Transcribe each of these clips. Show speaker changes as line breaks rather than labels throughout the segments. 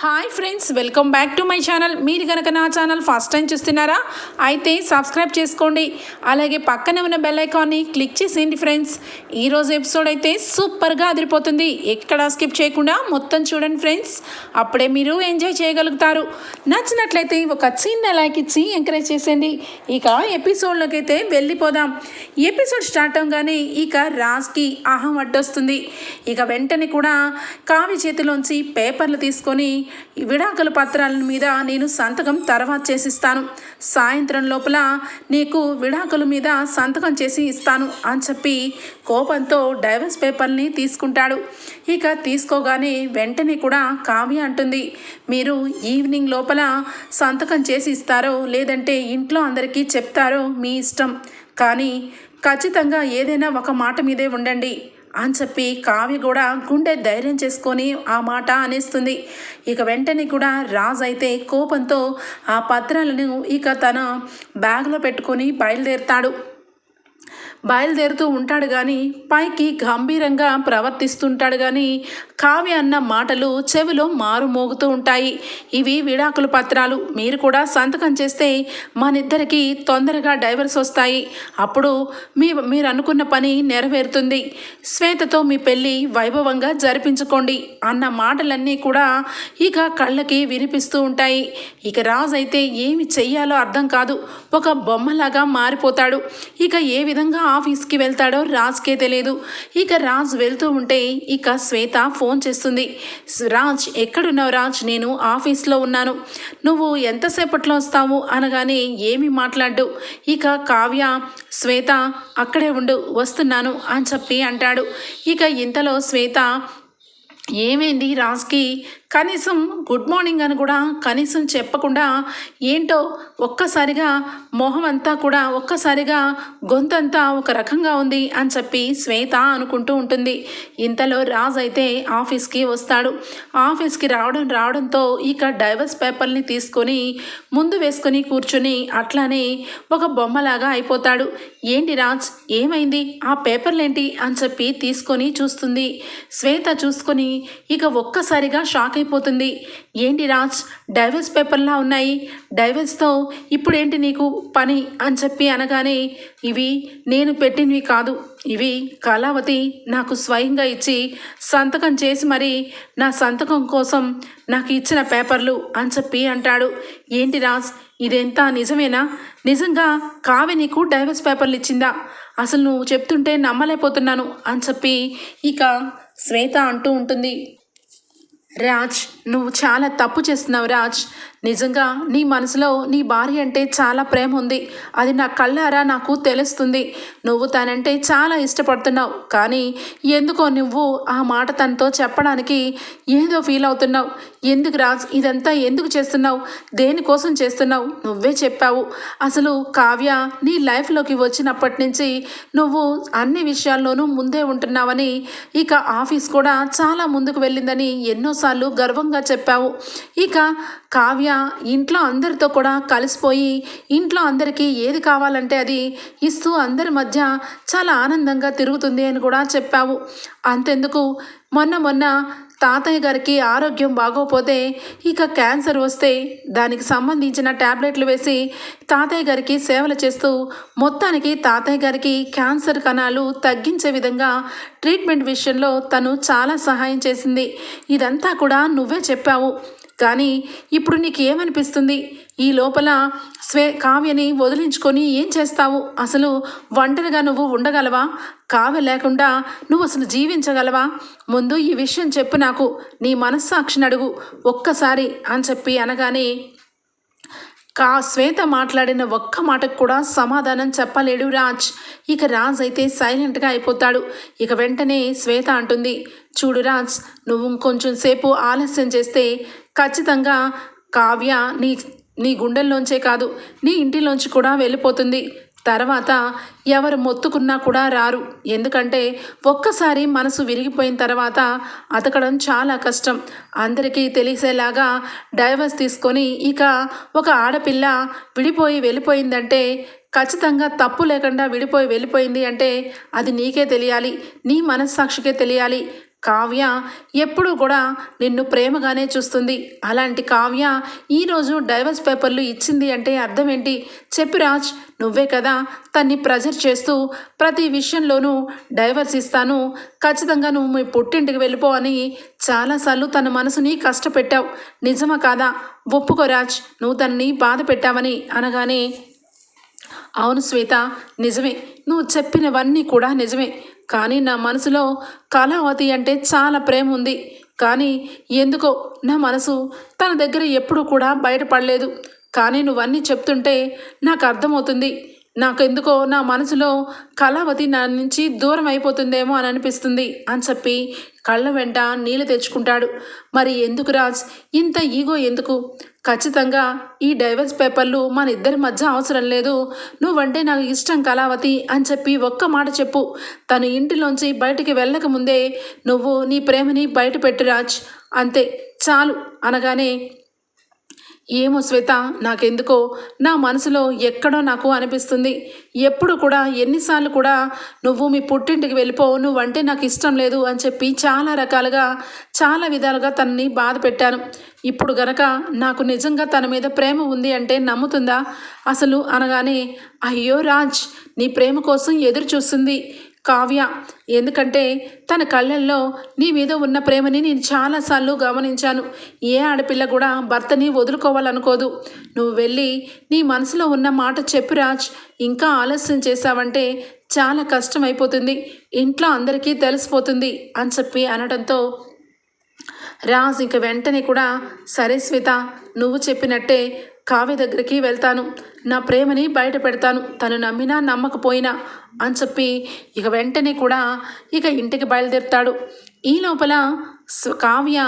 Hi friends welcome back to my channel మీరు కనుక నా ఛానల్ ఫస్ట్ టైం చూస్తున్నారా అయితే సబ్స్క్రైబ్ చేసుకోండి. అలాగే పక్కనే ఉన్న బెల్ ఐకాన్ని క్లిక్ చేసేయండి ఫ్రెండ్స్ ఈరోజు ఎపిసోడ్ అయితే సూపర్గా అదిరిపోతుంది. ఎక్కడ స్కిప్ చేయకుండా మొత్తం చూడండి ఫ్రెండ్స్ అప్పుడే మీరు ఎంజాయ్ చేయగలుగుతారు. నచ్చినట్లయితే ఒక చిన్న లైక్ ఇచ్చి ఎంకరేజ్ చేసేయండి. ఇక ఎపిసోడ్లోకి అయితే వెళ్ళిపోదాం. ఎపిసోడ్ స్టార్ట్ అవగానే ఇక రాజ్కి అహం అడ్డొస్తుంది. ఇక వెంటనే కూడా కావి చేతిలోంచి పేపర్లు తీసుకొని విడాకుల పత్రాల మీద నేను సంతకం తర్వాత చేసిస్తాను. సాయంత్రం లోపల నీకు విడాకుల మీద సంతకం చేసి ఇస్తాను అని చెప్పి కోపంతో డైవర్స్ పేపర్ని తీసుకుంటాడు. ఇక తీసుకోగానే వెంటనే కూడా కావ్య అంటుంది మీరు ఈవినింగ్ లోపల సంతకం చేసి ఇస్తారో లేదంటే ఇంట్లో అందరికీ చెప్తారో మీ ఇష్టం. కానీ ఖచ్చితంగా ఏదైనా ఒక మాట మీదే ఉండండి అని చెప్పి కావ్య కూడా గుండె ధైర్యం చేసుకొని ఆ మాట అనేస్తుంది. ఇక వెంటనే కూడా రాజు అయితే కోపంతో ఆ పత్రాలను ఇక తన బ్యాగ్లో పెట్టుకొని బయలుదేరుతాడు. బయలుదేరుతూ ఉంటాడు కానీ పైకి గంభీరంగా ప్రవర్తిస్తుంటాడు కానీ కావ్య అన్న మాటలు చెవిలో మారు మోగుతూ ఉంటాయి. ఇవి విడాకుల పత్రాలు. మీరు కూడా సంతకం చేస్తే మనిద్దరికి తొందరగా డైవర్స్ వస్తాయి. అప్పుడు మీ మీరు అనుకున్న పని నెరవేరుతుంది. శ్వేతతో మీ పెళ్ళి వైభవంగా జరిపించుకోండి అన్న మాటలన్నీ కూడా ఇక కళ్ళకి వినిపిస్తూ ఉంటాయి. ఇక రాజు అయితే ఏమి చెయ్యాలో అర్థం కాదు. ఒక బొమ్మలాగా మారిపోతాడు. ఇక ఏ విధంగా ఆఫీస్కి వెళ్తాడో రాజ్కే తెలియదు ఇక రాజ్ వెళ్తూ ఉంటే ఇక శ్వేత ఫోన్ చేస్తుంది. రాజ్ ఎక్కడున్నావు రాజ్? నేను ఆఫీస్లో ఉన్నాను. నువ్వు ఎంతసేపట్లో వస్తావు? అనగానే ఏమి మాట్లాడు ఇక కావ్య శ్వేత అక్కడే ఉండు వస్తున్నాను అని చెప్పి అంటాడు. ఇక ఇంతలో శ్వేత ఏమైంది రాజ్కి? కనీసం గుడ్ మార్నింగ్ అని కూడా కనీసం చెప్పకుండా ఏంటో ఒక్కసారిగా మొహం అంతా కూడా ఒక్కసారిగా గొంతంతా ఒక రకంగా ఉంది అని చెప్పి శ్వేత అనుకుంటూ ఉంటుంది. ఇంతలో రాజ్ అయితే ఆఫీస్కి వస్తాడు. ఆఫీస్కి రావడం రావడంతో ఇక డైవర్స్ పేపర్ని తీసుకొని ముందు వేసుకొని కూర్చొని అట్లానే ఒక బొమ్మలాగా అయిపోతాడు. ఏంటి రాజ్ ఏమైంది? ఆ పేపర్లేంటి? అని చెప్పి తీసుకొని చూస్తుంది. శ్వేత చూసుకొని ఇక ఒక్కసారిగా షాక్ అయిపోతుంది ఏంటి రాజ్? డైవర్స్ పేపర్లా ఉన్నాయి. డైవర్స్తో ఇప్పుడేంటి నీకు పని అని చెప్పి అనగానే ఇవి నేను పెట్టినవి కాదు. ఇవి కళావతి నాకు స్వయంగా ఇచ్చి సంతకం చేసి మరి నా సంతకం కోసం నాకు ఇచ్చిన పేపర్లు అని చెప్పి అంటాడు. ఏంటి రాజ్? ఇదెంత నిజమేనా? నిజంగా కావ్య నీకు డైవర్స్ పేపర్లు ఇచ్చిందా? అసలు నువ్వు చెప్తుంటే నమ్మలేకపోతున్నాను అని చెప్పి ఇక శ్వేత అంటూ ఉంటుంది. రాజ్ నువ్వు చాలా తప్పు చేస్తున్నావు రాజ్. నిజంగా నీ మనసులో నీ భార్య అంటే చాలా ప్రేమ ఉంది. అది నా కళ్ళారా నాకు తెలుస్తుంది. నువ్వు తనంటే చాలా ఇష్టపడుతున్నావు. కానీ ఎందుకో నువ్వు ఆ మాట తనతో చెప్పడానికి ఏదో ఫీల్ అవుతున్నావు. ఎందుకు రాజ్ ఇదంతా ఎందుకు చేస్తున్నావు? దేనికోసం చేస్తున్నావు? నువ్వే చెప్పావు. అసలు కావ్య నీ లైఫ్లోకి వచ్చినప్పటి నుంచి నువ్వు అన్ని విషయాల్లోనూ ముందే ఉంటున్నావని ఇక ఆఫీస్ కూడా చాలా ముందుకు వెళ్ళిందని ఎన్నోసార్లు గర్వంగా చెప్పావు. ఇక కావ్య ఇంట్లో అందరితో కూడా కలిసిపోయి ఇంట్లో అందరికీ ఏది కావాలంటే అది ఇస్తూ అందరి మధ్య చాలా ఆనందంగా తిరుగుతుంది అని కూడా చెప్పావు. అంతెందుకు? మొన్న మొన్న తాతయ్య గారికి ఆరోగ్యం బాగోపోతే ఇక క్యాన్సర్ వస్తే దానికి సంబంధించిన ట్యాబ్లెట్లు వేసి తాతయ్య గారికి సేవలు చేస్తూ మొత్తానికి తాతయ్య గారికి క్యాన్సర్ కణాలు తగ్గించే విధంగా ట్రీట్మెంట్ విషయంలో తను చాలా సహాయం చేసింది. ఇదంతా కూడా నువ్వే చెప్పావు. కానీ ఇప్పుడు నీకు ఏమనిపిస్తుంది ఈ లోపల స్వే కావ్యని వదిలించుకొని ఏం చేస్తావు? అసలు ఒంటరిగా నువ్వు ఉండగలవా? కావ్య లేకుండా నువ్వు అసలు జీవించగలవా? ముందు ఈ విషయం చెప్పు నాకు. నీ మనస్సాక్షిని అడుగు. ఒక్కసారి అని చెప్పి అనగానే కా శ్వేత మాట్లాడిన ఒక్క మాటకు కూడా సమాధానం చెప్పలేడు రాజ్. ఇక రాజ్ అయితే సైలెంట్గా అయిపోతాడు. ఇక వెంటనే శ్వేత అంటుంది చూడు రాజ్ నువ్వు ఇంకొంచెం సేపు ఆలస్యం చేస్తే ఖచ్చితంగా కావ్య నీ నీ గుండెల్లోంచే కాదు నీ ఇంటిలోంచి కూడా వెళ్ళిపోతుంది. తర్వాత ఎవరు మొత్తుకున్నా కూడా రారు. ఎందుకంటే ఒక్కసారి మనసు విరిగిపోయిన తర్వాత అతకడం చాలా కష్టం. అందరికీ తెలిసేలాగా డైవర్స్ తీసుకొని ఇక ఒక ఆడపిల్ల విడిపోయి వెళ్ళిపోయిందంటే ఖచ్చితంగా తప్పు లేకుండా విడిపోయి వెళ్ళిపోయింది అంటే అది నీకే తెలియాలి. నీ మనస్సాక్షికే తెలియాలి. కావ్య ఎప్పుడూ కూడా నిన్ను ప్రేమగానే చూస్తుంది. అలాంటి కావ్య ఈరోజు డైవర్స్ పేపర్లు ఇచ్చింది అంటే అర్థం ఏంటి? చెప్పు రాజ్ నువ్వే కదా తన్ని ప్రెజర్ చేస్తూ ప్రతి విషయంలోనూ డైవర్స్ ఇస్తాను. ఖచ్చితంగా నువ్వు మీ పుట్టింటికి వెళ్ళిపో అని చాలాసార్లు తన మనసుని కష్టపెట్టావు. నిజమా కాదా? ఒప్పుకో రాజ్ నువ్వు తనని బాధ పెట్టావని అనగానే అవును శ్వేత నిజమే. నువ్వు చెప్పినవన్నీ కూడా నిజమే. కానీ నా మనసులో కళావతి అంటే చాలా ప్రేమ ఉంది. కానీ ఎందుకో నా మనసు తన దగ్గర ఎప్పుడూ కూడా బయటపడలేదు. కానీ నువ్వన్నీ చెప్తుంటే నాకు అర్థమవుతుంది. నాకెందుకో నా మనసులో కళావతి నా నుంచి దూరం అయిపోతుందేమో అని అనిపిస్తుంది అని చెప్పి కళ్ళ వెంట నీళ్ళు తెచ్చుకుంటాడు. మరి ఎందుకు రాజ్? ఇంత ఈగో ఎందుకు? ఖచ్చితంగా ఈ డైవర్స్ పేపర్లు మన ఇద్దరి మధ్య అవసరం లేదు. నువ్వంటే నాకు ఇష్టం కళావతి అని చెప్పి ఒక్క మాట చెప్పు. తను ఇంటిలోంచి బయటికి వెళ్ళక ముందే నువ్వు నీ ప్రేమని బయట పెట్టు రాజ్. అంతే చాలు అనగానే ఏమో శ్వేత నాకెందుకో? నా మనసులో ఎక్కడో నాకు అనిపిస్తుంది. ఎప్పుడు కూడా ఎన్నిసార్లు కూడా నువ్వు మీ పుట్టింటికి వెళ్ళిపో నువ్వంటే నాకు ఇష్టం లేదు అని చెప్పి చాలా రకాలుగా చాలా విధాలుగా తనని బాధ పెట్టాను. ఇప్పుడు గనక నాకు నిజంగా తన మీద ప్రేమ ఉంది అంటే నమ్ముతుందా? అసలు అనగానే అయ్యో రాజ్ నీ ప్రేమ కోసం ఎదురు చూస్తుంది కావ్య ఎందుకంటే తన కళ్ళల్లో నీ మీద ఉన్న ప్రేమని నేను చాలాసార్లు గమనించాను. ఏ ఆడపిల్ల కూడా భర్తని వదులుకోవాలనుకోదు. నువ్వు వెళ్ళి నీ మనసులో ఉన్న మాట చెప్పు రాజ్. ఇంకా ఆలస్యం చేశావంటే చాలా కష్టం అయిపోతుంది ఇంట్లో అందరికీ తెలిసిపోతుంది అని చెప్పి అనడంతో రాజ్ ఇంక వెంటనే కూడా సరే శ్వేత నువ్వు చెప్పినట్టే కావ్య దగ్గరికి వెళ్తాను. నా ప్రేమని బయట పెడతాను తను నమ్మినా నమ్మకపోయినా అని చెప్పి ఇక వెంటనే కూడా ఇక ఇంటికి బయలుదేరుతాడు. ఈ లోపల కావ్య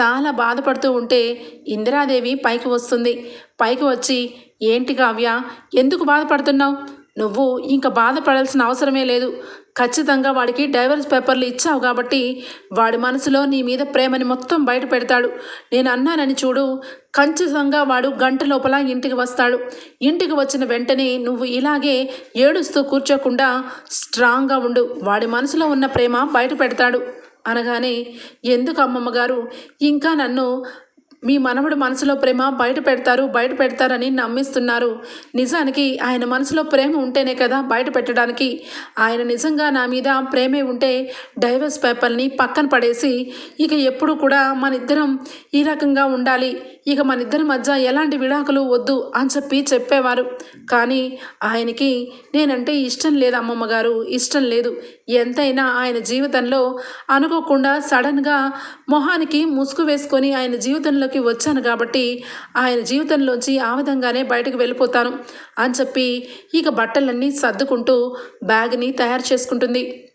చాలా బాధపడుతూ ఉంటే ఇందిరాదేవి పైకి వస్తుంది. పైకి వచ్చి ఏంటి కావ్య ఎందుకు బాధపడుతున్నావు? నువ్వు ఇంకా బాధపడాల్సిన అవసరమే లేదు. ఖచ్చితంగా వాడికి డైవర్స్ పేపర్లు ఇచ్చావు కాబట్టి వాడి మనసులో నీ మీద ప్రేమని మొత్తం బయట పెడతాడు. నేను అన్నానని చూడు ఖచ్చితంగా వాడు గంట లోపల ఇంటికి వస్తాడు. ఇంటికి వచ్చిన వెంటనే నువ్వు ఇలాగే ఏడుస్తూ కూర్చోకుండా స్ట్రాంగ్గా ఉండు. వాడి మనసులో ఉన్న ప్రేమ బయట పెడతాడు. అనగానే ఎందుకు అమ్మమ్మ గారు ఇంకా నన్ను మీ మనవడు మనసులో ప్రేమ బయట పెడతారు బయట పెడతారని నమ్మిస్తున్నారు. నిజానికి ఆయన మనసులో ప్రేమ ఉంటేనే కదా బయట పెట్టడానికి. ఆయన నిజంగా నా మీద ప్రేమే ఉంటే డైవర్స్ పేపర్ని పక్కన పడేసి ఇక ఎప్పుడు కూడా మన ఇద్దరం ఈ రకంగా ఉండాలి. ఇక మన ఇద్దరి మధ్య ఎలాంటి విడాకులు వద్దు అని చెప్పి చెప్పేవారు. కానీ ఆయనకి నేనంటే ఇష్టం లేదు అమ్మమ్మ గారు ఇష్టం లేదు. ఎంతైనా ఆయన జీవితంలో అనుకోకుండా సడన్గా మొహానికి ముసుగు వేసుకొని ఆయన జీవితంలోకి వచ్చాను కాబట్టి ఆయన జీవితంలోంచి ఆ విధంగానే బయటకు వెళ్ళిపోతాను అని చెప్పి ఇక బట్టలన్నీ సర్దుకుంటూ బ్యాగ్ని తయారు చేసుకుంటుంది.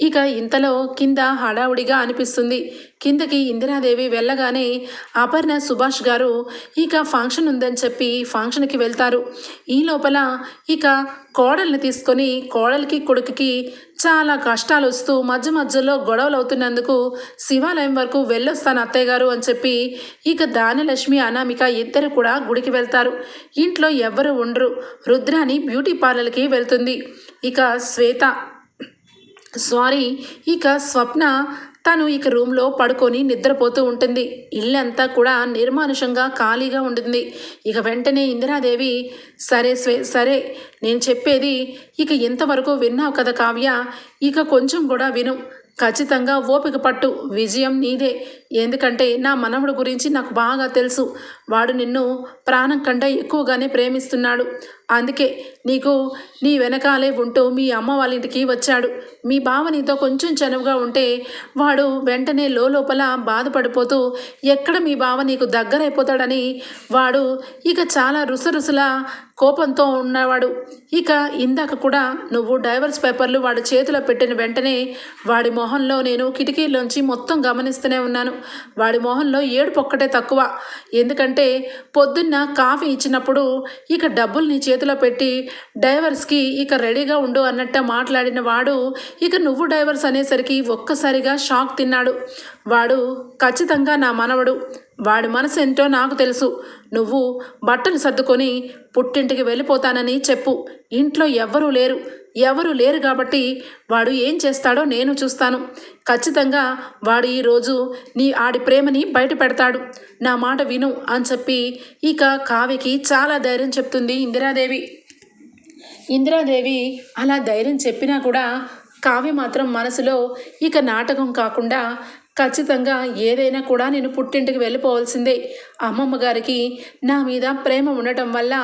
ఇక ఇంతలో కింద హడావుడిగా అనిపిస్తుంది. కిందకి ఇందిరాదేవి వెళ్ళగానే అపర్ణ సుభాష్ గారు ఇక ఫంక్షన్ ఉందని చెప్పి ఫంక్షన్కి వెళ్తారు. ఈ లోపల ఇక కోడల్ని తీసుకొని కోడలికి కొడుకుకి చాలా కష్టాలు వస్తూ మధ్య మధ్యలో గొడవలు అవుతున్నందుకు శివాలయం వరకు వెళ్ళొస్తాను అత్తయ్య గారు అని చెప్పి ఇక దానలక్ష్మి అనామిక ఇద్దరు కూడా గుడికి వెళ్తారు. ఇంట్లో ఎవ్వరు ఉండరు. రుద్రాని బ్యూటీ పార్లర్కి వెళ్తుంది. ఇక శ్వేత సారీ ఇక స్వప్న తను ఇక రూమ్లో పడుకొని నిద్రపోతూ ఉంటుంది. ఇల్లంతా కూడా నిర్మానుషంగా ఖాళీగా ఉంటుంది ఇక వెంటనే ఇందిరాదేవి సరే స్వే సరే నేను చెప్పేది ఇక ఇంతవరకు విన్నావు కదా కావ్య? ఇక కొంచెం కూడా విను. ఖచ్చితంగా ఓపిక పట్టు. విజయం నీదే. ఎందుకంటే నా మనవడు గురించి నాకు బాగా తెలుసు. వాడు నిన్ను ప్రాణం కంటే ఎక్కువగానే ప్రేమిస్తున్నాడు. అందుకే నీకు నీ వెనకాలే ఉంటూ మీ అమ్మ వాళ్ళ ఇంటికి వచ్చాడు. మీ బావ నీతో కొంచెం చనువుగా ఉంటే వాడు వెంటనే లోపల బాధపడిపోతూ ఎక్కడ మీ బావ నీకు దగ్గరైపోతాడని వాడు ఇక చాలా రుసరుసల కోపంతో ఉన్నవాడు. ఇక ఇందాక కూడా నువ్వు డైవర్స్ పేపర్లు వాడి చేతిలో పెట్టిన వెంటనే వాడి మొహంలో నేను కిటికీలోంచి మొత్తం గమనిస్తూనే ఉన్నాను. వాడి మొహంలో ఏడుపు ఒక్కటే తక్కువ. ఎందుకంటే పొద్దున్న కాఫీ ఇచ్చినప్పుడు ఇక డబ్బుల్ని చేతిలో పెట్టి డైవర్స్కి ఇక రెడీగా ఉండు అన్నట్టు మాట్లాడిన వాడు ఇక నువ్వు డైవర్స్ అనేసరికి ఒక్కసారిగా షాక్ తిన్నాడు. వాడు ఖచ్చితంగా నా మనవడు. వాడి మనసు ఏంటో నాకు తెలుసు. నువ్వు బట్టలు సర్దుకొని పుట్టింటికి వెళ్ళిపోతానని చెప్పు. ఇంట్లో ఎవ్వరూ లేరు. ఎవరు లేరు కాబట్టి వాడు ఏం చేస్తాడో నేను చూస్తాను. ఖచ్చితంగా వాడు ఈరోజు నీ ఆడి ప్రేమని బయట పెడతాడు. నా మాట విను అని చెప్పి ఇక కావ్యకి చాలా ధైర్యం చెప్తుంది ఇందిరాదేవి. ఇందిరాదేవి అలా ధైర్యం చెప్పినా కూడా కావ్య మాత్రం మనసులో ఇక నాటకం కాకుండా ఖచ్చితంగా ఏదైనా కూడా నేను పుట్టింటికి వెళ్ళిపోవాల్సిందే. అమ్మమ్మ గారికి నా మీద ప్రేమ ఉండటం వల్ల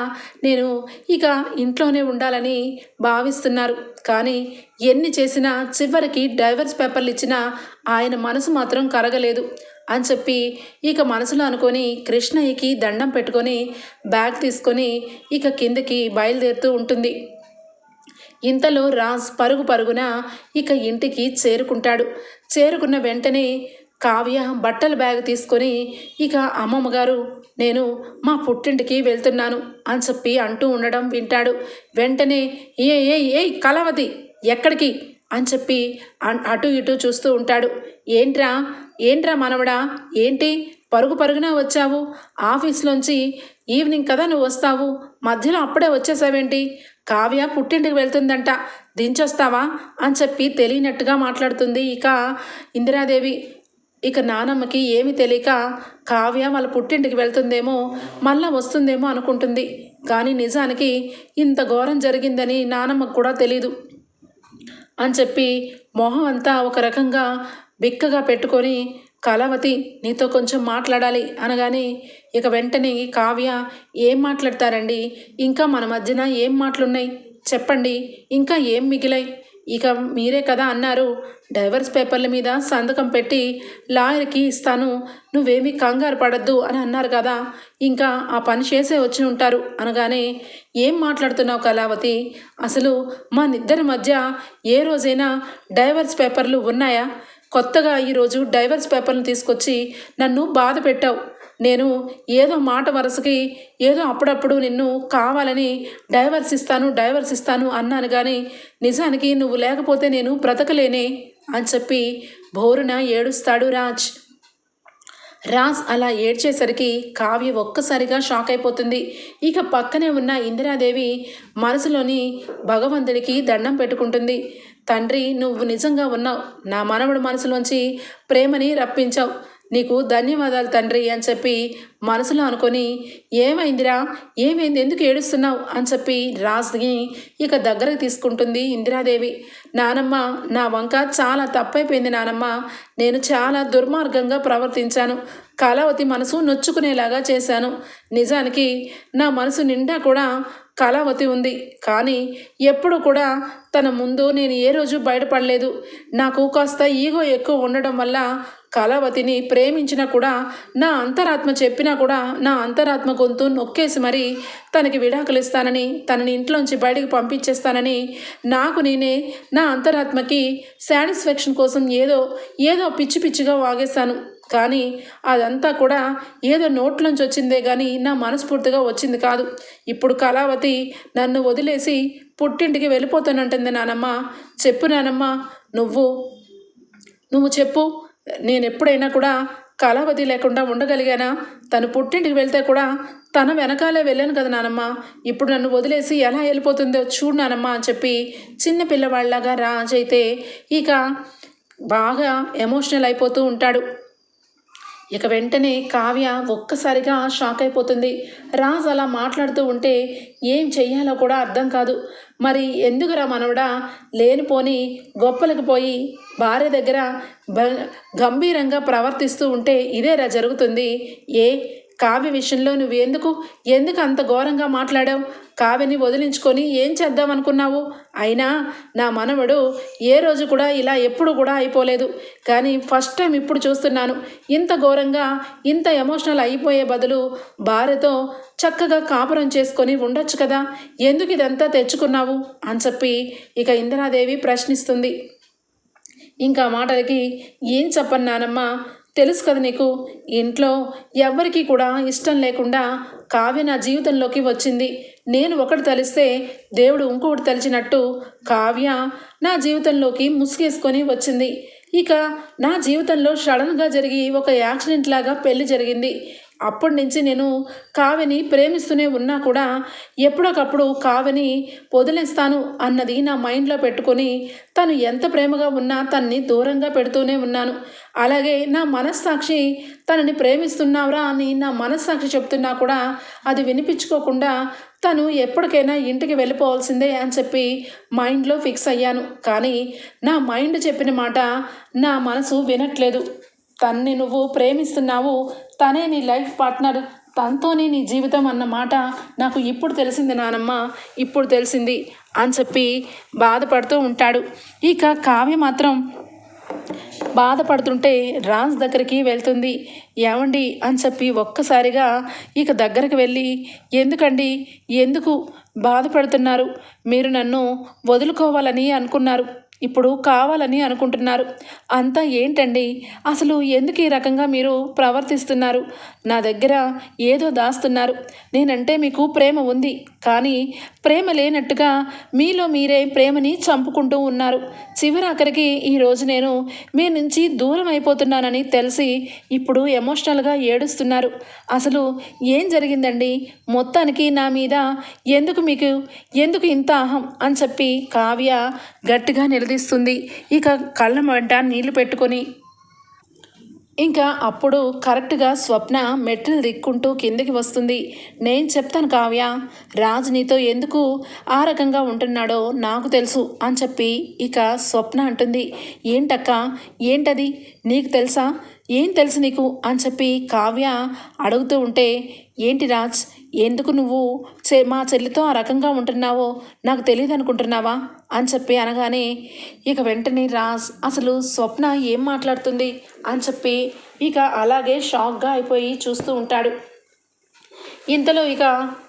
నేను ఇక ఇంట్లోనే ఉండాలని భావిస్తున్నారు. కానీ ఎన్ని చేసినా చివరికి డైవర్స్ పేపర్లు ఇచ్చినా ఆయన మనసు మాత్రం కరగలేదు అని చెప్పి ఇక మనసులో అనుకొని కృష్ణయ్యకి దండం పెట్టుకొని బ్యాగ్ తీసుకొని ఇక కిందకి బయలుదేరుతూ ఉంటుంది. ఇంతలో రాజ్ పరుగు పరుగున ఇక ఇంటికి చేరుకుంటాడు. చేరుకున్న వెంటనే కావ్య బట్టల బ్యాగ్ తీసుకొని ఇక అమ్మమ్మ గారు నేను మా పుట్టింటికి వెళ్తున్నాను అని చెప్పి అంటూ ఉండడం వింటాడు. వెంటనే ఏ ఏ ఏ కలవతి ఎక్కడికి? అని చెప్పి అటు ఇటు చూస్తూ ఉంటాడు. ఏంట్రా ఏంట్రా మనవడా ఏంటి పరుగు పరుగున వచ్చావు? ఆఫీస్లోంచి ఈవినింగ్ కదా నువ్వు వస్తావు? మధ్యలో అప్పుడే వచ్చేసావేంటి? కావ్య పుట్టింటికి వెళ్తుందంట. దించొస్తావా? అని చెప్పి తెలియనట్టుగా మాట్లాడుతుంది. ఇక ఇందిరాదేవి ఇక నానమ్మకి ఏమి తెలియక కావ్య వాళ్ళ పుట్టింటికి వెళ్తుందేమో మళ్ళా వస్తుందేమో అనుకుంటుంది. కానీ నిజానికి ఇంత ఘోరం జరిగిందని నానమ్మకు కూడా తెలీదు అని చెప్పి మొహం అంతా ఒక రకంగా బిక్కగా పెట్టుకొని కళావతి నీతో కొంచెం మాట్లాడాలి అనగానే ఇక వెంటనే కావ్య ఏం మాట్లాడతారండి? ఇంకా మన మధ్యన ఏం మాటలున్నాయి? చెప్పండి ఇంకా ఏం మిగిలాయి? ఇక మీరే కదా అన్నారు. డైవర్స్ పేపర్ల మీద సంతకం పెట్టి లాయర్కి ఇస్తాను నువ్వేమీ కంగారు పడద్దు అని అన్నారు కదా. ఇంకా ఆ పని చేసే వచ్చి ఉంటారు అనగానే ఏం మాట్లాడుతున్నావు కళావతి? అసలు మా నిద్దరి మధ్య ఏ రోజైనా డైవర్స్ పేపర్లు ఉన్నాయా? కొత్తగా ఈరోజు డైవర్స్ పేపర్ని తీసుకొచ్చి నన్ను బాధ పెట్టావు. నేను ఏదో మాట వరుసకి ఏదో అప్పుడప్పుడు నిన్ను కావాలని డైవర్స్ ఇస్తాను డైవర్స్ ఇస్తాను అన్నాను కానీ నిజానికి నువ్వు లేకపోతే నేను బ్రతకలేనే అని చెప్పి బోరున ఏడుస్తాడు రాజ్. రాజ్ అలా ఏడ్చేసరికి కావ్య ఒక్కసారిగా షాక్ అయిపోతుంది. ఇక పక్కనే ఉన్న ఇందిరాదేవి మనసులోని భగవంతుడికి దండం పెట్టుకుంటుంది. తండ్రి నువ్వు నిజంగా ఉన్నావు. నా మనవడు మనసులోంచి ప్రేమని రప్పించావు. నీకు ధన్యవాదాలు తండ్రి అని చెప్పి మనసులో అనుకొని ఏమైందిరా? ఏమైంది? ఎందుకు ఏడుస్తున్నావు? అని చెప్పి రాజ్ని ఇక దగ్గరకు తీసుకుంటుంది ఇందిరాదేవి. నానమ్మ నా వంక చాలా తప్పైపోయింది నానమ్మ. నేను చాలా దుర్మార్గంగా ప్రవర్తించాను. కళావతి మనసు నొచ్చుకునేలాగా చేశాను. నిజానికి నా మనసు నిండా కూడా కళావతి ఉంది. కానీ ఎప్పుడు కూడా తన ముందు నేను ఏ రోజు బయటపడలేదు. నాకు కాస్త ఈగో ఎక్కువ ఉండడం వల్ల కళావతిని ప్రేమించినా కూడా నా అంతరాత్మ చెప్పినా కూడా నా అంతరాత్మ గొంతు నొక్కేసి మరి తనకి విడాకులు ఇస్తానని తనని ఇంట్లోంచి బయటకు పంపించేస్తానని నాకు నేనే నా అంతరాత్మకి సాటిస్ఫాక్షన్ కోసం ఏదో ఏదో పిచ్చి పిచ్చిగా వాగేశాను. కానీ అదంతా కూడా ఏదో నోట్లోంచి వచ్చిందే కానీ నా మనస్ఫూర్తిగా వచ్చింది కాదు. ఇప్పుడు కళావతి నన్ను వదిలేసి పుట్టింటికి వెళ్ళిపోతానంటుంది నానమ్మ. చెప్పు నానమ్మ నువ్వు నువ్వు చెప్పు. నేను ఎప్పుడైనా కూడా కళావతి లేకుండా ఉండగలిగానా? తను పుట్టింటికి వెళ్తే కూడా తన వెనకాలే వెళ్ళాను కదా నానమ్మ. ఇప్పుడు నన్ను వదిలేసి ఎలా వెళ్ళిపోతుందో చూడు నానమ్మ అని చెప్పి చిన్న పిల్లవాళ్ళలాగా రాజైతే అయితే ఇక బాగా ఎమోషనల్ అయిపోతూ ఉంటాడు. ఇక వెంటనే కావ్య ఒక్కసారిగా షాక్ అయిపోతుంది. రాజ్ అలా మాట్లాడుతూ ఉంటే ఏం చెయ్యాలో కూడా అర్థం కాదు. మరి ఎందుకురా మనవడా? లేనిపోని గొప్పలకు పోయి భార్య దగ్గర బ గంభీరంగా ప్రవర్తిస్తూ ఉంటే ఇదేరా జరుగుతుంది? ఏ కావ్య విషయంలో నువ్వు ఎందుకు ఎందుకు అంత ఘోరంగా మాట్లాడావు? కావ్యని వదిలించుకొని ఏం చేద్దాం అనుకున్నావు? అయినా నా మనవడు ఏ రోజు కూడా ఇలా ఎప్పుడు కూడా అయిపోలేదు. కానీ ఫస్ట్ టైం ఇప్పుడు చూస్తున్నాను. ఇంత ఘోరంగా ఇంత ఎమోషనల్ అయిపోయే బదులు భార్యతో చక్కగా కాపురం చేసుకొని ఉండొచ్చు కదా? ఎందుకు ఇదంతా తెచ్చుకున్నావు? అని చెప్పి ఇక ఇందిరాదేవి ప్రశ్నిస్తుంది. ఇంకా మాటలకి ఏం చెప్పన్నానమ్మా తెలుసు కదా నీకు? ఇంట్లో ఎవ్వరికీ కూడా ఇష్టం లేకుండా కావ్య నా జీవితంలోకి వచ్చింది. నేను ఒకటి తలిస్తే దేవుడు ఇంకొకటి తలిచినట్టు కావ్య నా జీవితంలోకి ముసుగేసుకొని వచ్చింది. ఇక నా జీవితంలో సడన్గా జరిగి ఒక యాక్సిడెంట్ లాగా పెళ్ళి జరిగింది. అప్పటి నుంచి నేను కావ్యని ప్రేమిస్తూనే ఉన్నా కూడా ఎప్పుడొకప్పుడు కావ్యని వదిలేస్తాను అన్నది నా మైండ్లో పెట్టుకొని తను ఎంత ప్రేమగా ఉన్నా తన్ని దూరంగా పెడుతూనే ఉన్నాను. అలాగే నా మనస్సాక్షి తనని ప్రేమిస్తున్నావురా అని నా మనస్సాక్షి చెప్తున్నా కూడా అది వినిపించుకోకుండా తను ఎప్పటికైనా ఇంటికి వెళ్ళిపోవాల్సిందే అని చెప్పి మైండ్లో ఫిక్స్ అయ్యాను. కానీ నా మైండ్ చెప్పిన మాట నా మనసు వినట్లేదు. తన్ని నువ్వు ప్రేమిస్తున్నావు తనే నీ లైఫ్ పార్ట్నర్ తనతోనే నీ జీవితం అన్న మాట నాకు ఇప్పుడు తెలిసింది నానమ్మ ఇప్పుడు తెలిసింది అని చెప్పి బాధపడుతూ ఉంటాడు. ఇక కావ్య మాత్రం బాధపడుతుంటే రాజ్ దగ్గరికి వెళ్తుంది. ఏమండి? అని చెప్పి ఒక్కసారిగా ఇక దగ్గరికి వెళ్ళి ఎందుకండి? ఎందుకు బాధపడుతున్నారు? మీరు నన్ను వదులుకోవాలని అనుకున్నారు. ఇప్పుడు కావాలని అనుకుంటున్నారు. అంతా ఏంటండి? అసలు ఎందుకు ఈ రకంగా మీరు ప్రవర్తిస్తున్నారు? నా దగ్గర ఏదో దాస్తున్నారు. నేనంటే మీకు ప్రేమ ఉంది. కానీ ప్రేమ లేనట్టుగా మీలో మీరే ప్రేమని చంపుకుంటూ ఉన్నారు. చివరి ఆఖరికి ఈరోజు నేను మీ నుంచి దూరం అయిపోతున్నానని తెలిసి ఇప్పుడు ఎమోషనల్గా ఏడుస్తున్నారు. అసలు ఏం జరిగిందండి? మొత్తానికి నా మీద ఎందుకు మీకు ఎందుకు ఇంత అహం? అని చెప్పి కావ్య గట్టిగా నిలదీస్తుంది ఇక కళ్ళ వెంట నీళ్ళు పెట్టుకొని. ఇంకా అప్పుడు కరెక్ట్గా స్వప్న మెట్లు దిక్కుంటూ కిందకి వస్తుంది. నేను చెప్తాను కావ్య రాజు నీతో ఎందుకు ఆ రకంగా ఉంటున్నాడో నాకు తెలుసు అని చెప్పి ఇక స్వప్న అంటుంది. ఏంటక్క? ఏంటది? నీకు తెలుసా? ఏం తెలుసు నీకు? అని చెప్పి కావ్య అడుగుతూ ఉంటే ఏంటి రాజ్ ఎందుకు నువ్వు చె మా చెల్లితో ఆ రకంగా ఉంటున్నావో నాకు తెలియదు అనుకుంటున్నావా? అని చెప్పి అనగానే ఇక వెంటనే రాజ్ అసలు స్వప్న ఏం మాట్లాడుతుంది? అని చెప్పి ఇక అలాగే షాక్గా అయిపోయి చూస్తూ ఉంటాడు. ఇంతలో ఇక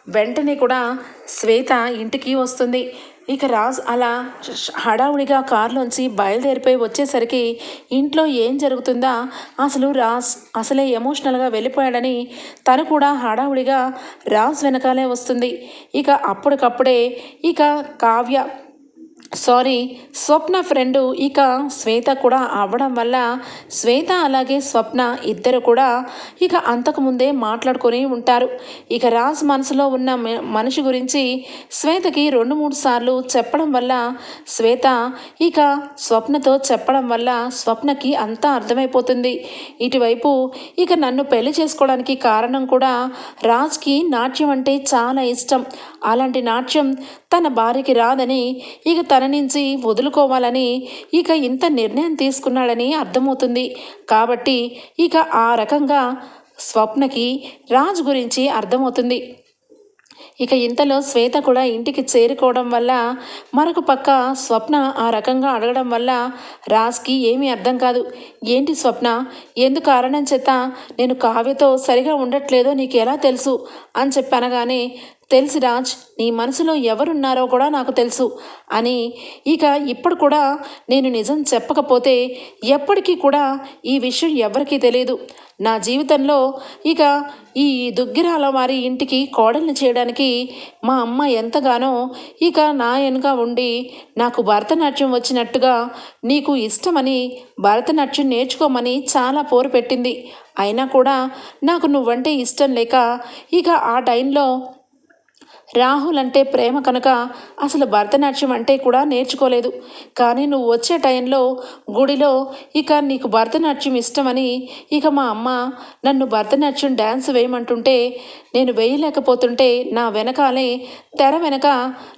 వెంటనే కూడా శ్వేత ఇంటికి వస్తుంది. ఇక రాజ్ అలా హడావుడిగా కారులోంచి బయలుదేరిపోయి వచ్చేసరికి ఇంట్లో ఏం జరుగుతుందా? అసలు రాజ్ అసలే ఎమోషనల్గా వెళ్ళిపోయాడని తను కూడా హడావుడిగా రాజ్ వెనకాలే వస్తుంది. ఇక అప్పటికప్పుడే ఇక కావ్య సారీ స్వప్న ఫ్రెండు ఇక శ్వేత కూడా అవ్వడం వల్ల శ్వేత అలాగే స్వప్న ఇద్దరు కూడా ఇక అంతకుముందే మాట్లాడుకొని ఉంటారు. ఇక రాజ్ మనసులో ఉన్న మనిషి గురించి శ్వేతకి రెండు మూడు సార్లు చెప్పడం వల్ల శ్వేత ఇక స్వప్నతో చెప్పడం వల్ల స్వప్నకి అంతా అర్థమైపోతుంది. ఇటువైపు ఇక నన్ను పెళ్ళి చేసుకోవడానికి కారణం కూడా రాజ్కి నాట్యం అంటే చాలా ఇష్టం. అలాంటి నాట్యం తన భార్యకి రాదని ఇక తన నుంచి వదులుకోవాలని ఇక ఇంత నిర్ణయం తీసుకున్నాడని అర్థమవుతుంది. కాబట్టి ఇక ఆ రకంగా స్వప్నకి రాజ్ గురించి అర్థమవుతుంది. ఇక ఇంతలో శ్వేత కూడా ఇంటికి చేరుకోవడం వల్ల మరొక పక్క స్వప్న ఆ రకంగా అడగడం వల్ల రాజ్కి ఏమీ అర్థం కాదు. ఏంటి స్వప్న? ఎందు కారణం చేత నేను కావ్యతో సరిగా ఉండట్లేదో నీకు ఎలా తెలుసు? అని చెప్పి అనగానే తెలుసు రాజ్ నీ మనసులో ఎవరున్నారో కూడా నాకు తెలుసు అని. ఇక ఇప్పుడు కూడా నేను నిజం చెప్పకపోతే ఎప్పటికీ కూడా ఈ విషయం ఎవరికీ తెలియదు. నా జీవితంలో ఇక ఈ దుగ్గిరాల వారి ఇంటికి కోడల్ని చేయడానికి మా అమ్మ ఎంతగానో ఇక నా వెనుక ఉండి నాకు భరతనాట్యం వచ్చినట్టుగా నీకు ఇష్టమని భరతనాట్యం నేర్చుకోమని చాలా పోరు పెట్టింది. అయినా కూడా నాకు నువ్వంటే ఇష్టం లేక ఇక ఆ టైంలో రాహుల్ అంటే ప్రేమ కనుక అసలు భరతనాట్యం అంటే కూడా నేర్చుకోలేదు. కానీ నువ్వు వచ్చే టైంలో గుడిలో ఇక నీకు భరతనాట్యం ఇష్టమని ఇక మా అమ్మ నన్ను భరతనాట్యం డ్యాన్స్ వేయమంటుంటే నేను వేయలేకపోతుంటే నా వెనకాలే తెర వెనక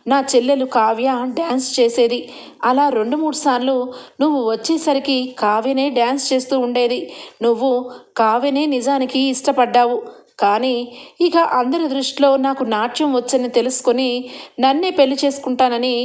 నా చెల్లెలు కావ్య డ్యాన్స్ చేసేది. అలా రెండు మూడు సార్లు నువ్వు వచ్చేసరికి కావ్యనే డ్యాన్స్ చేస్తూ ఉండేది. నువ్వు కావ్యనే నిజానికి ఇష్టపడ్డావు. కానీ ఇక అందరి దృష్టిలో నాకు నాట్యం వచ్చని తెలుసుకొని నన్నే పెళ్ళి చేసుకుంటానని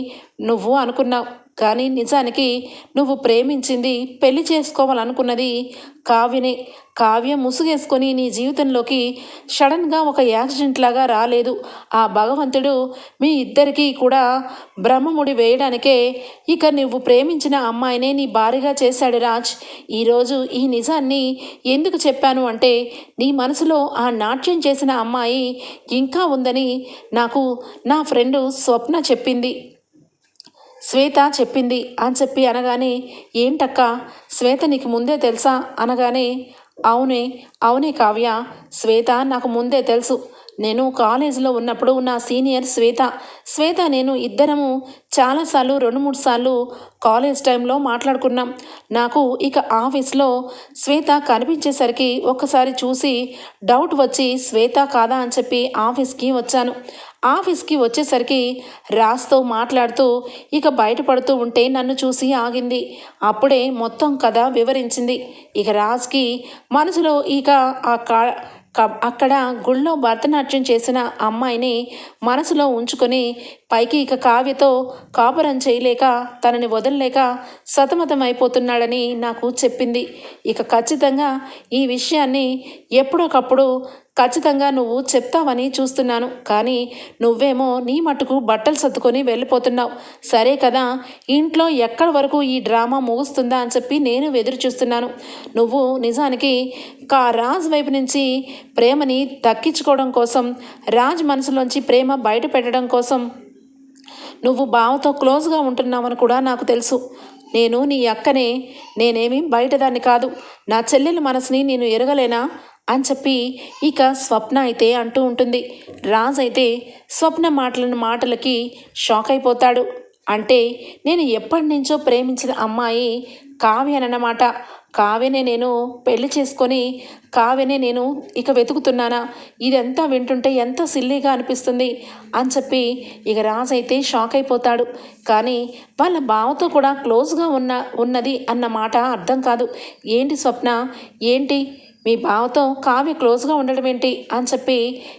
నువ్వు అనుకున్నావు. కానీ నిజానికి నువ్వు ప్రేమించింది పెళ్ళి చేసుకోవాలనుకున్నది కావ్యనే. కావ్య ముసుగేసుకొని నీ జీవితంలోకి సడన్గా ఒక యాక్సిడెంట్ లాగా రాలేదు. ఆ భగవంతుడు మీ ఇద్దరికీ కూడా బ్రహ్మముడి వేయడానికే ఇక నువ్వు ప్రేమించిన అమ్మాయినే నీ భార్యగా చేశాడు రాజ్. ఈరోజు ఈ నిజాన్ని ఎందుకు చెప్పాను అంటే నీ మనసులో ఆ నాట్యం చేసిన అమ్మాయి ఇంకా ఉందని నాకు నా ఫ్రెండు స్వప్న చెప్పింది. శ్వేత చెప్పింది అని చెప్పి అనగానే ఏంటక్క? శ్వేత నీకు ముందే తెలుసా? అనగానే అవునే అవునే కావ్య శ్వేత నాకు ముందే తెలుసు. నేను కాలేజీలో ఉన్నప్పుడు నా సీనియర్ శ్వేత. శ్వేత నేను ఇద్దరము చాలాసార్లు రెండు మూడు సార్లు కాలేజ్ టైంలో మాట్లాడుకున్నాం. నాకు ఇక ఆఫీస్లో శ్వేత కనిపించేసరికి ఒక్కసారి చూసి డౌట్ వచ్చి శ్వేత కాదా? అని చెప్పి ఆఫీస్కి వచ్చాను. ఆఫీస్కి వచ్చేసరికి రాజ్తో మాట్లాడుతూ ఇక బయటపడుతూ ఉంటే నన్ను చూసి ఆగింది. అప్పుడే మొత్తం కథ వివరించింది. ఇక రాజ్కి మనసులో ఇక ఆ కా అక్కడ గుళ్ళో భరతనాట్యం చేసిన అమ్మాయిని మనసులో ఉంచుకొని పైకి ఇక కావ్యతో కాపురం చేయలేక తనని వదలలేక సతమతమైపోతున్నాడని నాకు చెప్పింది. ఇక ఖచ్చితంగా ఈ విషయాన్ని ఎప్పుడొకప్పుడు ఖచ్చితంగా నువ్వు చెప్తావని చూస్తున్నాను. కానీ నువ్వేమో నీ మట్టుకు బట్టలు సర్దుకొని వెళ్ళిపోతున్నావు. సరే కదా ఇంట్లో ఎక్కడి వరకు ఈ డ్రామా ముగుస్తుందా అని చెప్పి నేను ఎదురు చూస్తున్నాను నువ్వు నిజానికి కా రాజ్ వైపు నుంచి ప్రేమని దక్కించుకోవడం కోసం రాజ్ మనసులోంచి ప్రేమ బయట పెట్టడం కోసం నువ్వు బావతో క్లోజ్గా ఉంటున్నావని కూడా నాకు తెలుసు. నేను నీ అక్కనే నేనేమి బయటదాన్ని కాదు. నా చెల్లెల మనసుని నేను ఎరగలేనా? అని చెప్పి ఇక స్వప్న అయితే అంటూ ఉంటుంది. రాజ్ అయితే స్వప్న మాటలను మాటలకి షాక్ అయిపోతాడు. అంటే నేను ఎప్పటి నుంచో ప్రేమించిన అమ్మాయి కావ్యనన్నమాట కావ్యనే నేను పెళ్ళి చేసుకొని కావ్యనే నేను ఇక వెతుకుతున్నానా? ఇదంతా వింటుంటే ఎంత సిల్లీగా అనిపిస్తుంది అని చెప్పి ఇక రాజు అయితే షాక్ అయిపోతాడు. కానీ వాళ్ళ బావతో కూడా క్లోజ్గా ఉన్న ఉన్నది అన్న మాట అర్థం కాదు. ఏంటి స్వప్న? ఏంటి? మీ బావతో కావ్య క్లోజ్గా ఉండడం ఏంటి అని చెప్పి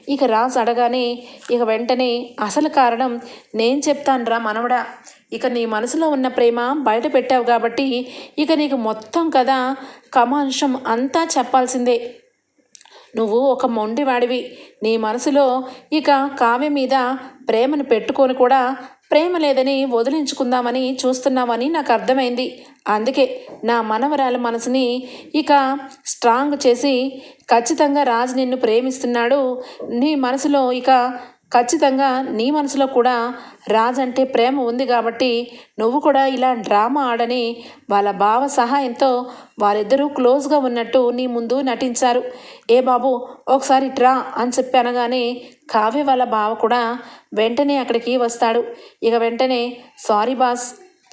ఇక రాజు అడగానే ఇక వెంటనే అసలు కారణం నేను చెప్తానురా మనవడా ఇక నీ మనసులో ఉన్న ప్రేమ బయట పెట్టావు కాబట్టి ఇక నీకు మొత్తం కదా కమాంశం అంతా చెప్పాల్సిందే. నువ్వు ఒక మొండివాడివి. నీ మనసులో ఇక కావ్య మీద ప్రేమను పెట్టుకొని కూడా ప్రేమ లేదని వదిలించుకుందామని చూస్తున్నామని నాకు అర్థమైంది. అందుకే నా మనవరాల మనసుని ఇక స్ట్రాంగ్ చేసి ఖచ్చితంగా రాజు నిన్ను ప్రేమిస్తున్నాడు. నీ మనసులో ఇక ఖచ్చితంగా నీ మనసులో కూడా రాజ్ అంటే ప్రేమ ఉంది కాబట్టి నువ్వు కూడా ఇలా డ్రామా ఆడని వాళ్ళ బావ సహాయంతో వాళ్ళిద్దరూ క్లోజ్గా ఉన్నట్టు నీ ముందు నటించారు. ఏ బాబు ఒకసారి ట్రా అని చెప్పి అనగానే కావ్య వాళ్ళ బావ కూడా వెంటనే అక్కడికి వస్తాడు. ఇక వెంటనే సారీ బాస్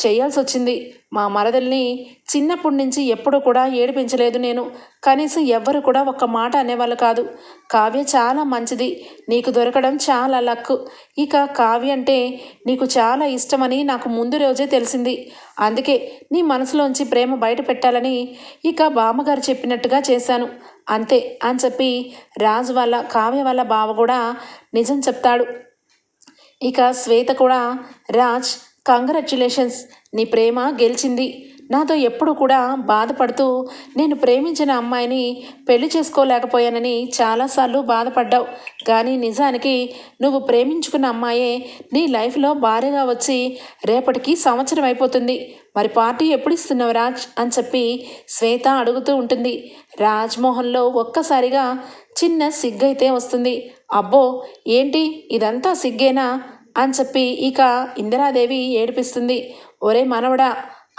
చేయాల్సి వచ్చింది మా మరదల్ని చిన్నప్పటి నుంచి ఎప్పుడూ కూడా ఏడిపించలేదు నేను. కనీసం ఎవ్వరు కూడా ఒక్క మాట అనేవాళ్ళు కాదు. కావ్య చాలా మంచిది. నీకు దొరకడం చాలా లక్ ఇక కావ్య అంటే నీకు చాలా ఇష్టమని నాకు ముందు రోజే తెలిసింది. అందుకే నీ మనసులోంచి ప్రేమ బయట పెట్టాలని ఇక బామ్మగారు చెప్పినట్టుగా చేశాను. అంతే అని చెప్పి రాజు వాళ్ళ కావ్య వాళ్ళ బావ కూడా నిజం చెప్తాడు. ఇక శ్వేత కూడా రాజ్ కంగ్రాచ్యులేషన్స్ నీ ప్రేమ గెలిచింది. నాతో ఎప్పుడు కూడా బాధపడుతూ నేను ప్రేమించిన అమ్మాయిని పెళ్ళి చేసుకోలేకపోయానని చాలాసార్లు బాధపడ్డావు. కానీ నిజానికి నువ్వు ప్రేమించుకున్న అమ్మాయే నీ లైఫ్లో భార్యగా వచ్చి రేపటికి సంవత్సరం అయిపోతుంది. మరి పార్టీ ఎప్పుడు ఇస్తున్నావు రాజ్? అని చెప్పి శ్వేత అడుగుతూ ఉంటుంది. రాజ్మోహన్లో ఒక్కసారిగా చిన్న సిగ్గైతే వస్తుంది. అబ్బో ఏంటి? ఇదంతా సిగ్గేనా? అని చెప్పి ఇక ఇందిరాదేవి ఏడిపిస్తుంది. ఒరే మనవడా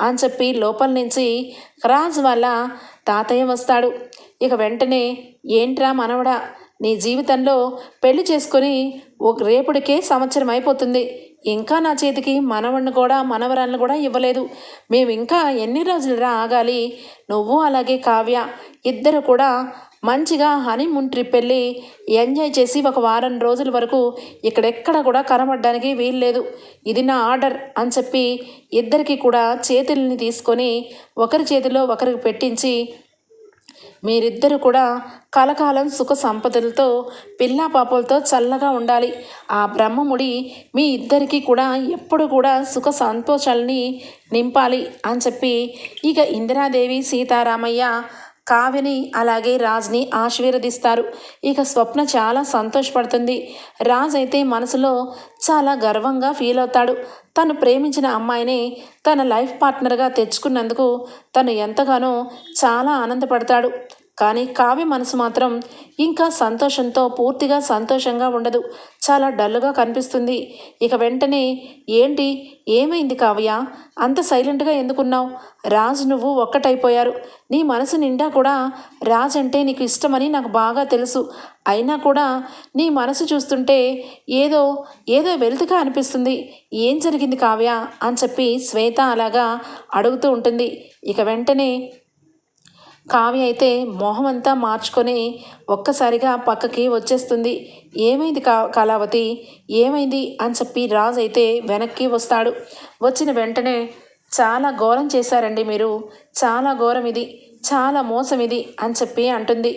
అని చెప్పి లోపల నుంచి రాజ్ వాళ్ళ తాతయ్య వస్తాడు. ఇక వెంటనే ఏంట్రా మనవడా నీ జీవితంలో పెళ్ళి చేసుకొని ఒక రేపుడికే సంవత్సరం అయిపోతుంది. ఇంకా నా చేతికి మనవణ్ణి కూడా మనవరాలను కూడా ఇవ్వలేదు. మేము ఇంకా ఎన్ని రోజులు రా ఆగాలి? నువ్వు అలాగే కావ్య ఇద్దరు కూడా మంచిగా హనీమూన్ ట్రిప్ వెళ్ళి ఎంజాయ్ చేసి ఒక వారం రోజుల వరకు ఇక్కడెక్కడ కూడా కనబడడానికి వీల్లేదు. ఇది నా ఆర్డర్ అని చెప్పి ఇద్దరికి కూడా చేతుల్ని తీసుకొని ఒకరి చేతిలో ఒకరికి పెట్టించి మీరిద్దరు కూడా కలకాలం సుఖ సంపదలతో పిల్లా పాపలతో చల్లగా ఉండాలి. ఆ బ్రహ్మముడి మీ ఇద్దరికీ కూడా ఎప్పుడు కూడా సుఖ సంతోషాలని నింపాలి అని చెప్పి ఇక ఇందిరాదేవి సీతారామయ్య కావ్యని అలాగే రాజ్ని ఆశీర్వదిస్తారు. ఇక స్వప్న చాలా సంతోషపడుతుంది. రాజ్ అయితే మనసులో చాలా గర్వంగా ఫీల్ అవుతాడు. తను ప్రేమించిన అమ్మాయిని తన లైఫ్ పార్ట్నర్గా తెచ్చుకున్నందుకు తను ఎంతగానో చాలా ఆనందపడతాడు. కానీ కావ్య మనసు మాత్రం ఇంకా సంతోషంతో పూర్తిగా సంతోషంగా ఉండదు. చాలా డల్గా కనిపిస్తుంది. ఇక వెంటనే ఏంటి? ఏమైంది కావ్య? అంత సైలెంట్గా ఎందుకున్నావు? రాజ్ నువ్వు ఒక్కటైపోయారు. నీ మనసు నిండా కూడా రాజ్ అంటే నీకు ఇష్టమని నాకు బాగా తెలుసు. అయినా కూడా నీ మనసు చూస్తుంటే ఏదో ఏదో వెలుతుగా అనిపిస్తుంది. ఏం జరిగింది కావ్య? అని చెప్పి శ్వేత అలాగా అడుగుతూ ఉంటుంది. ఇక వెంటనే కావ్య అయితే మొహం అంతా మార్చుకొని ఒక్కసారిగా పక్కకి వచ్చేస్తుంది. ఏమైంది కా కళావతి? ఏమైంది? అని చెప్పి రాజు అయితే వెనక్కి వస్తాడు. వచ్చిన వెంటనే చాలా ఘోరం చేశారండి మీరు. చాలా ఘోరం ఇది. చాలా మోసం ఇది అని చెప్పి అంటుంది.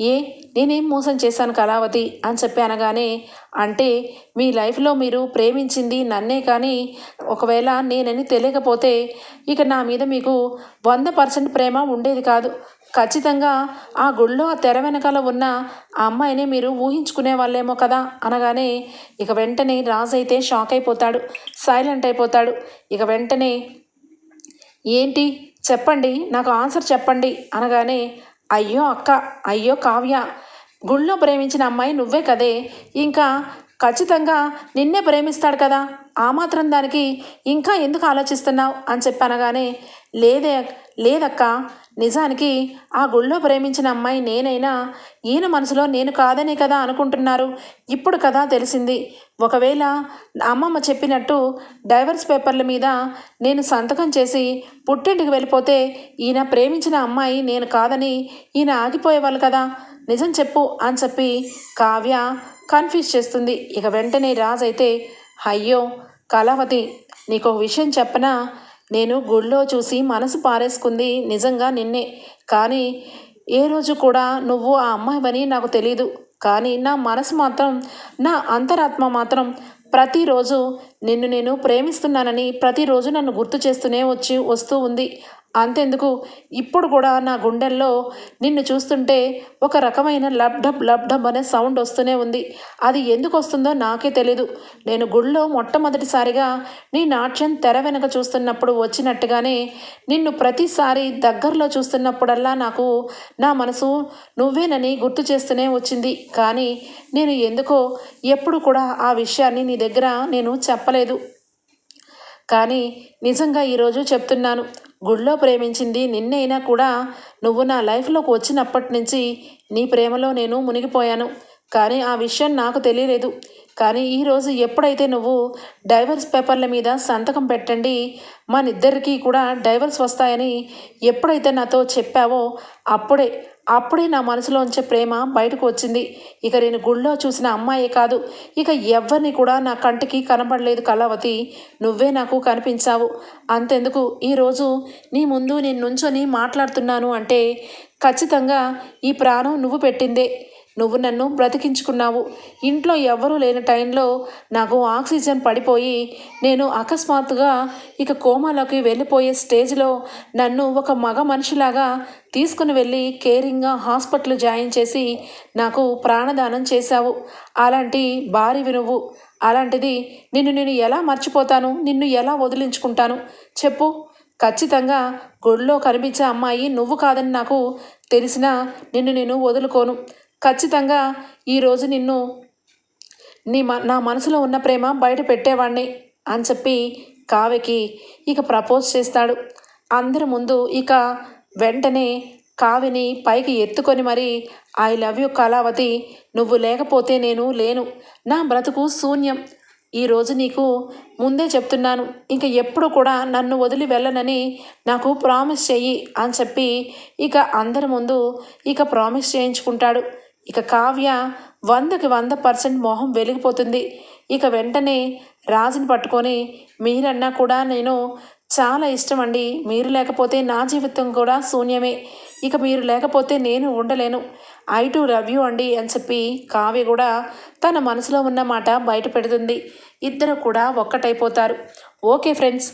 ఏ నేనేం మోసం చేశాను కళావతి? అని చెప్పి అనగానే అంటే మీ లైఫ్లో మీరు ప్రేమించింది నన్నే కానీ ఒకవేళ నేనని తెలియకపోతే ఇక నా మీద మీకు వంద పర్సెంట్ ప్రేమ ఉండేది కాదు. ఖచ్చితంగా ఆ గుళ్ళో ఆ తెర వెనకాల ఉన్న ఆ అమ్మాయిని మీరు ఊహించుకునే వాళ్ళేమో కదా? అనగానే ఇక వెంటనే రాజు అయితే షాక్ అయిపోతాడు సైలెంట్ అయిపోతాడు. ఇక వెంటనే ఏంటి? చెప్పండి నాకు ఆన్సర్ చెప్పండి. అనగానే అయ్యో అక్క అయ్యో కావ్య గుళ్ళో ప్రేమించిన అమ్మాయి నువ్వే కదే. ఇంకా ఖచ్చితంగా నిన్నే ప్రేమిస్తాడు కదా. ఆ మాత్రం దానికి ఇంకా ఎందుకు ఆలోచిస్తున్నావు? అని చెప్పనగానే లేదే లేదక్క. నిజానికి ఆ గుళ్ళో ప్రేమించిన అమ్మాయి నేనైనా ఈయన మనసులో నేను కాదనే కదా అనుకుంటున్నారు? ఇప్పుడు కదా తెలిసింది. ఒకవేళ అమ్మమ్మ చెప్పినట్టు డైవర్స్ పేపర్ల మీద నేను సంతకం చేసి పుట్టింటికి వెళ్ళిపోతే ఈయన ప్రేమించిన అమ్మాయి నేను కాదని ఈయన ఆగిపోయేవాళ్ళు కదా? నిజం చెప్పు అని చెప్పి కావ్య కన్ఫ్యూజ్ చేస్తుంది. ఇక వెంటనే రాజ్ అయితే అయ్యో కళావతి నీకు విషయం చెప్పనా? నేను గుళ్ళో చూసి మనసు పారేసుకుంది నిజంగా నిన్నే. కానీ ఏ రోజు కూడా నువ్వు ఆ అమ్మాయివని నాకు తెలీదు. కానీ నా మనసు మాత్రం నా అంతరాత్మ మాత్రం ప్రతిరోజు నిన్ను నేను ప్రేమిస్తున్నానని ప్రతిరోజు నన్ను గుర్తు చేస్తూనే వచ్చి వస్తూ ఉంది. అంతెందుకు? ఇప్పుడు కూడా నా గుండెల్లో నిన్ను చూస్తుంటే ఒక రకమైన లబ్డబ్ లబ్డబ్ అనే సౌండ్ వస్తూనే ఉంది. అది ఎందుకు వస్తుందో నాకే తెలీదు. నేను గుళ్ళో మొట్టమొదటిసారిగా నీ నాట్యం తెర వెనక చూస్తున్నప్పుడు వచ్చినట్టుగానే నిన్ను ప్రతిసారి దగ్గరలో చూస్తున్నప్పుడల్లా నాకు నా మనసు నువ్వేనని గుర్తు చేస్తూనే వచ్చింది. కానీ నేను ఎందుకో ఎప్పుడు కూడా ఆ విషయాన్ని నీ దగ్గర నేను చెప్పలేదు. కానీ నిజంగా ఈరోజు చెప్తున్నాను. గుళ్ళో ప్రేమించింది నిన్నైనా కూడా నువ్వు నా లైఫ్లోకి వచ్చినప్పటి నుంచి నీ ప్రేమలో నేను మునిగిపోయాను. కానీ ఆ విషయం నాకు తెలియలేదు. కానీ ఈరోజు ఎప్పుడైతే నువ్వు డైవర్స్ పేపర్ల మీద సంతకం పెట్టండి మనిద్దరికీ కూడా డైవర్స్ వస్తాయని ఎప్పుడైతే నాతో చెప్పావో అప్పుడే అప్పుడే నా మనసులోంచే ప్రేమ బయటకు వచ్చింది. ఇక నేను గుళ్ళో చూసిన అమ్మాయే కాదు. ఇక ఎవరిని కూడా నా కంటికి కనబడలేదు కళావతి. నువ్వే నాకు కనిపించావు. అంతెందుకు? ఈరోజు నీ ముందు నేను నుంచొని మాట్లాడుతున్నాను అంటే ఖచ్చితంగా ఈ ప్రాణం నువ్వు పెట్టిందే. నువ్వు నన్ను బ్రతికించుకున్నావు. ఇంట్లో ఎవరూ లేని టైంలో నాకు ఆక్సిజన్ పడిపోయి నేను అకస్మాత్తుగా ఇక కోమాలోకి వెళ్ళిపోయే స్టేజ్లో నన్ను ఒక మగ మనిషిలాగా తీసుకుని వెళ్ళి కేరింగ్గా హాస్పిటల్ జాయిన్ చేసి నాకు ప్రాణదానం చేశావు. అలాంటి భార్యవి నువ్వు. అలాంటిది నిన్ను నేను ఎలా మర్చిపోతాను? నిన్ను ఎలా వదిలించుకుంటాను? చెప్పు. ఖచ్చితంగా గుడిలో కనిపించే అమ్మాయి నువ్వు కాదని నాకు తెలిసినా నిన్ను నేను వదులుకోను. ఖచ్చితంగా ఈరోజు నిన్ను నీ మ నా మనసులో ఉన్న ప్రేమ బయట పెట్టేవాణ్ణి అని చెప్పి కావ్యకి ఇక ప్రపోజ్ చేస్తాడు. అందరి ముందు ఇక వెంటనే కావిని పైకి ఎత్తుకొని మరి ఐ లవ్ యు కళావతి నువ్వు లేకపోతే నేను లేను. నా బ్రతుకు శూన్యం. ఈరోజు నీకు ముందే చెప్తున్నాను. ఇంక ఎప్పుడు కూడా నన్ను వదిలి వెళ్ళనని నాకు ప్రామిస్ చెయ్యి అని చెప్పి ఇక అందరి ముందు ఇక ప్రామిస్ చేయించుకుంటాడు. ఇక కావ్య వందకి వంద పర్సెంట్ మొహం వెలిగిపోతుంది. ఇక వెంటనే రాజుని పట్టుకొని మీరన్నా కూడా నేను చాలా ఇష్టం అండి మీరు లేకపోతే నా జీవితం కూడా శూన్యమే. ఇక మీరు లేకపోతే నేను ఉండలేను. ఐ టు లవ్ యూ అండి అని చెప్పి కావ్య కూడా తన మనసులో ఉన్న మాట బయట పెడుతుంది ఇద్దరు కూడా ఒక్కటైపోతారు. ఓకే ఫ్రెండ్స్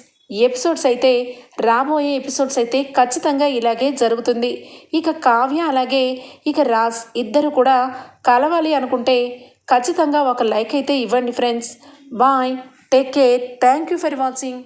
ఎపిసోడ్స్ అయితే రాబోయే ఎపిసోడ్స్ అయితే ఖచ్చితంగా ఇలాగే జరుగుతుంది. ఇక కావ్య అలాగే ఇక రాజ్ ఇద్దరు కూడా కలవాలి అనుకుంటే ఖచ్చితంగా ఒక లైక్ అయితే ఇవ్వండి friends. Bye take care thank you for watching.